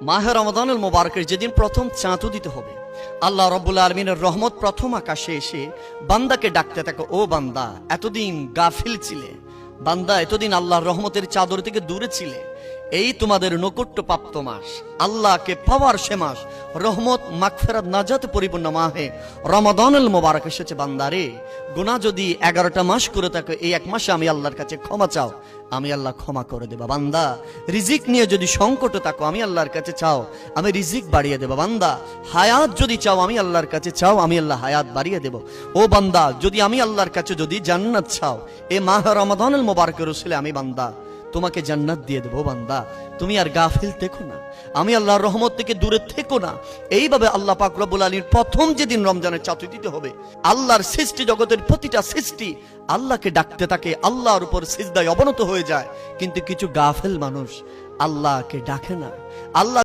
মাহে রমদানুল মোবারকের যেদিন প্রথম চাঁদ উদিত হবে, আল্লাহ রব্বুল আলমিনের রহমত প্রথম আকাশে এসে বান্দাকে ডাকতে থাকে, ও বান্দা, এতদিন গাফিল ছিলে। বান্দা, এতদিন আল্লাহর রহমতের চাদর থেকে দূরে ছিলে। এই তোমাদের নৈকট্য প্রাপ্ত মাস আল্লাহকে পাওয়ার সে মাস। রহমত, মাগফেরাত, নাজাতে পরিপূর্ণ মাহে। রমাদানুল মোবারক এসেছে বান্দারে। গুনাহ যদি এগারোটা মাস করে থাকে, এই এক মাসে আমি আল্লাহর কাছে ক্ষমা চাও। আমি আল্লাহ ক্ষমা করে দেবা বান্দা। রিজিক নিয়ে যদি সংকটে থাকো, আমি আল্লাহর কাছে চাও। আমি রিজিক বাড়িয়ে দেবো বান্দা। হায়াত যদি চাও, আমি আল্লাহর কাছে চাও। আমি আল্লাহ হায়াত বাড়িয়ে দেব। ও বান্দা, যদি আমি আল্লাহর কাছে যদি জান্নাত চাও, এ মাহ রমাদানুল মোবারকের রসুলে আমি বান্দা। তোমাকে জান্নাত দিয়ে দেবো বান্দা। তুমি আর গাফিল থেকো না। আমি আল্লাহর রহমত থেকে দূরে থেকো না। এইভাবে আল্লাহ পাক রব্বুল আলীর প্রথম যেদিন রমজানের চাতুরি দিতে হবে, আল্লাহর সৃষ্টি জগতের প্রতিটা সৃষ্টি আল্লাহকে ডাকতে থাকে, আল্লাহর উপর সিজদায় অবনত হয়ে যায়। কিন্তু কিছু গাফেল মানুষ আল্লাহকে ডাকে না। আল্লাহ